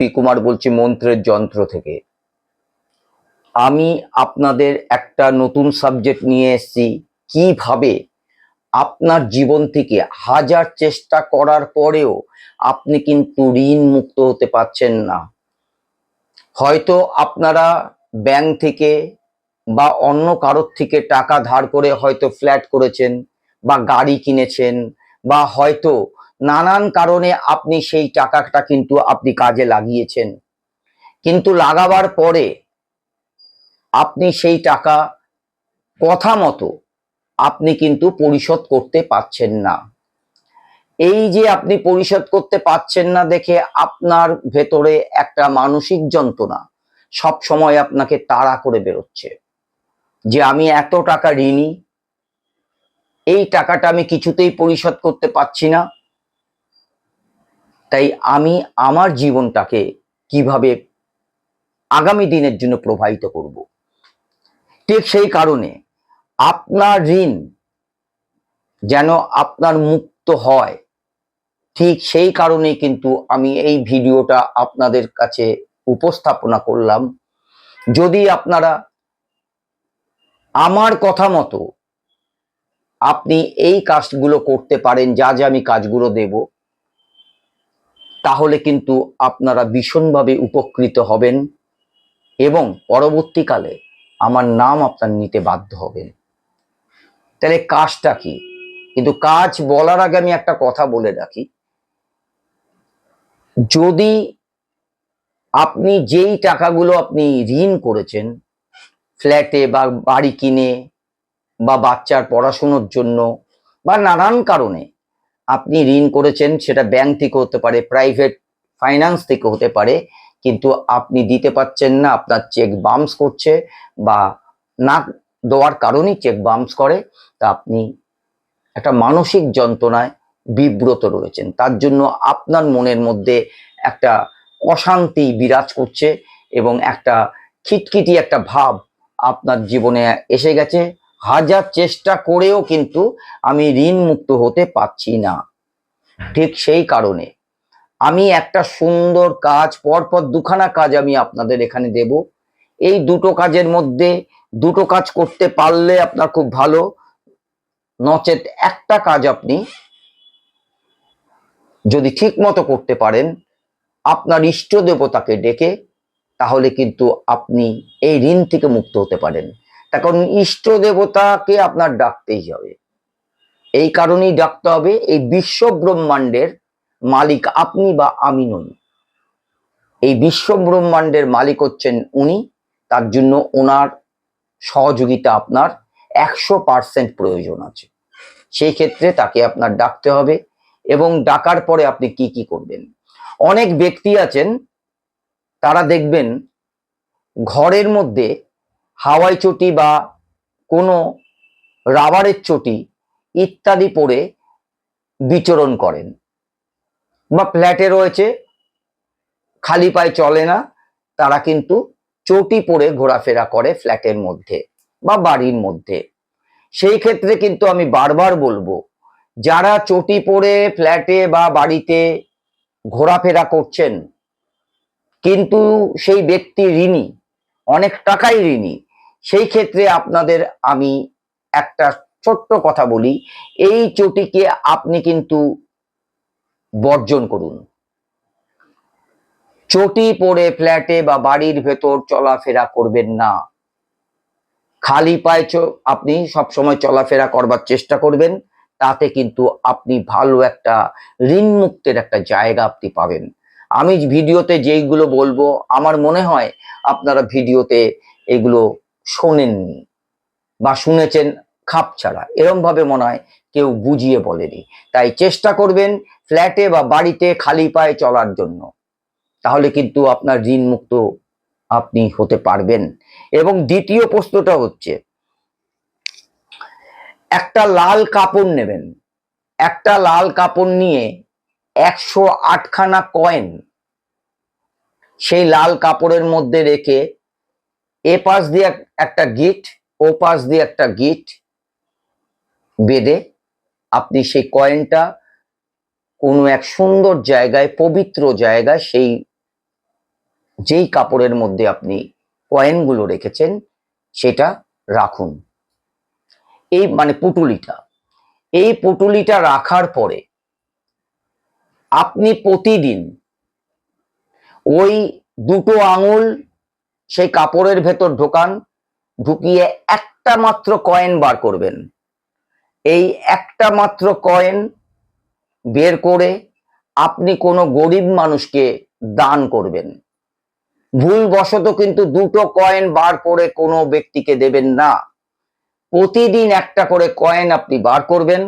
P Kumar বলছি, মন্ত্রের যন্ত্র থেকে। আমি আপনাদের একটা নতুন সাবজেক্ট নিয়ে এসেছি, কীভাবে আপনার জীবন থেকে হাজার চেষ্টা করার পরেও আপনি কিন্তু ঋণ মুক্ত হতে পারছেন না। হয়তো আপনারা ব্যাংক থেকে বা অন্য কারোর থেকে টাকা ধার করে হয়তো ফ্ল্যাট করেছেন বা গাড়ি কিনেছেন বা হয়তো নানান কারণে আপনি সেই টাকাটা কিন্তু আপনি কাজে লাগিয়েছেন। কিন্তু লাগাবার পরে আপনি সেই টাকা কথা মতো আপনি কিন্তু পরিশোধ করতে পারছেন না। এই যে আপনি পরিশোধ করতে পারছেন না দেখে আপনার ভেতরে একটা মানসিক যন্ত্রণা সব সময় আপনাকে তাড়া করে বেরোচ্ছে। যে আমি এত টাকা ঋণী, এই টাকাটা আমি কিছুতেই পরিশোধ করতে পারছি না। তাই আমি আমার জীবনটাকে কীভাবে আগামী দিনের জন্য প্রবাহিত করব? ঠিক সেই কারণে আপনার ঋণ যেন আপনার মুক্ত হয়, ঠিক সেই কারণে কিন্তু আমি এই ভিডিওটা আপনাদের কাছে উপস্থাপনা করলাম। যদি আপনারা আমার কথা মতো আপনি এই কাজগুলো করতে পারেন, যা যা আমি কাজগুলো দেব তাহলে কিন্তু আপনারা ভীষণভাবে উপকৃত হবেন এবং পরবর্তীকালে আমার নাম আপনার নিতে বাধ্য হবেন। তাহলে কাজটা কি? কিন্তু কাজ বলার আগে আমি একটা কথা বলে রাখি। যদি আপনি যেই টাকাগুলো আপনি ঋণ করেছেন, ফ্ল্যাটে বা বাড়ি কিনে বা বাচ্চার পড়াশুনোর জন্য বা নানান কারণে আপনি ঋণ করেছেন, সেটা ব্যাংক থেকে হতে পারে প্রাইভেট ফাইন্যান্স থেকে হতে পারে, কিন্তু আপনি দিতে পারছেন না, আপনার চেক বাউন্স করছে বা না দেওয়ার কারণেই চেক বাউন্স করে, তা আপনি একটা মানসিক যন্ত্রণায় বিব্রত রয়েছেন। তার জন্য আপনার মনের মধ্যে একটা অশান্তি বিরাজ করছে এবং একটা খিটখিটি একটা ভাব আপনার জীবনে এসে গেছে। হাজার চেষ্টা করেও কিন্তু আমি ঋণ মুক্ত হতে পারছি না। ঠিক সেই কারণে আমি একটা সুন্দর কাজ, পরপর দুখানা কাজ আমি আপনাদের এখানে দেব। এই দুটো কাজের মধ্যে দুটো কাজ করতে পারলে আপনার খুব ভালো। নচেত একটা কাজ আপনি যদি ঠিক মতো করতে পারেন, আপনার ইষ্ট দেবতাকে ডেকে তাহলে কিন্তু আপনি এই ঋণ থেকে মুক্ত হতে পারেন। কারণ ইষ্ট দেবতাকে আপনার ডাকতেই হবে। এই কারণেই ডাকতে হবে, এই বিশ্ব ব্রহ্মাণ্ডের মালিক আপনি বা আমি নই। এই বিশ্ব ব্রহ্মাণ্ডের মালিক হচ্ছেন উনি, তার জন্য ওনার সহযোগিতা আপনার একশো পার্সেন্ট প্রয়োজন আছে। সেই ক্ষেত্রে তাকে আপনার ডাকতে হবে এবং ডাকার পরে আপনি কি কি করবেন। অনেক ব্যক্তি আছেন, তারা দেখবেন ঘরের মধ্যে হাওয়াই চটি বা কোনো রাবারের চটি ইত্যাদি পরে বিচরণ করেন। বা ফ্ল্যাটে রয়েছে, খালি পায়ে চলে না, তারা কিন্তু চটি পরে ঘোরাফেরা করে ফ্ল্যাটের মধ্যে বা বাড়ির মধ্যে। সেই ক্ষেত্রে কিন্তু আমি বারবার বলব, যারা চটি পরে ফ্ল্যাটে বা বাড়িতে ঘোরাফেরা করছেন, কিন্তু সেই ব্যক্তি ঋণী, অনেক টাকাই ঋণী সেই ক্ষেত্রে আপনাদের আমি একটা ছোট্ট কথা বলি, এই চটিকে আপনি কিন্তু বর্জন করুন। চটি পরে ফ্ল্যাটে বা বাড়ির ভেতর চলাফেরা করবেন না। খালি পায়ে আপনি সবসময় চলাফেরা করবার চেষ্টা করবেন, তাতে কিন্তু আপনি ভালো একটা ঋণ মুক্তের একটা জায়গা আপনি পাবেন। আমি ভিডিওতে যেইগুলো বলব, আমার মনে হয় আপনারা ভিডিওতে এগুলো শোনেননি বা শুনেছেন খাপ ছাড়া। এরম ভাবে মনে হয় কেউ বুঝিয়ে বলেনি। তাই চেষ্টা করবেন ফ্ল্যাটে বা বাড়িতে খালি পায়ে চলার জন্য। তাহলে কিন্তু আপনার ঋণ মুক্ত আপনি হতে পারবেন। এবং দ্বিতীয় প্রশ্নটা হচ্ছে, একটা লাল কাপড় নেবেন। একটা লাল কাপড় নিয়ে একশো আটখানা কয়েন সেই লাল কাপড়ের মধ্যে রেখে এ পাশ দিয়ে এক- একটা গিট, ও পাশ দিয়ে একটা গিট বেঁধে আপনি সেই কয়েনটা কোনো এক সুন্দর জায়গায়, পবিত্র জায়গায় সেই যেই কাপড়ের মধ্যে আপনি কয়েনগুলো রেখেছেন, সেটা রাখুন। এই মানে পুটুলিটা। এই পুটুলিটা রাখার পরে আপনি প্রতিদিন ওই দুটো আঙুল সেই কাপড়ের ভেতর ঢোকান, ঢুকিয়ে একটা মাত্র কয়েন বার করবেন। এই একটা মাত্র কয়েন বের করে আপনি কোনো গরিব মানুষকে দান করবেন। ভুলবশত কিন্তু দুটো কয়েন বার করে কোনো ব্যক্তিকে দেবেন না। প্রতিদিন একটা করে কয়েন আপনি বার করবেন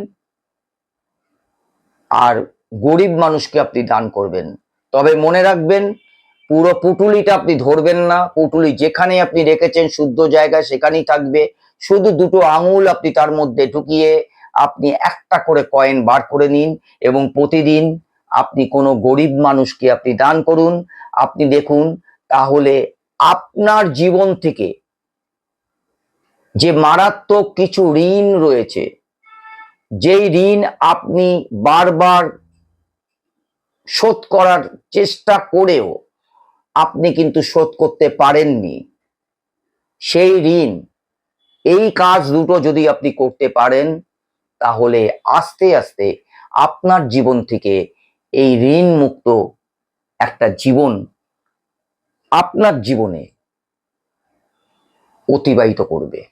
আর গরিব মানুষকে আপনি দান করবেন। তবে মনে রাখবেন পুরো পুটুলিটা আপনি ধরবেন না। পুটুলি যেখানে আপনি রেখেছেন, শুদ্ধ জায়গায় সেখানেই থাকবে। শুধু দুটো আঙুল আপনি তার মধ্যে ঢুকিয়ে আপনি একটা করে কয়েন বার করে নিন এবং প্রতিদিন আপনি কোনো গরিব মানুষকে আপনি দান করুন। আপনি দেখুন, তাহলে আপনার জীবন থেকে যে মারাত্মক কিছু ঋণ রয়েছে, যেই ঋণ আপনি বারবার শোধ করার চেষ্টা করেও আপনি কিন্তু শোধ করতে পারেননি। সেই ঋণ, এই কাজ দুটো যদি আপনি করতে পারেন, তাহলে আস্তে আস্তে আপনার জীবন থেকে এই ঋণ মুক্ত একটা জীবন আপনার জীবনে অতিবাহিত করবে।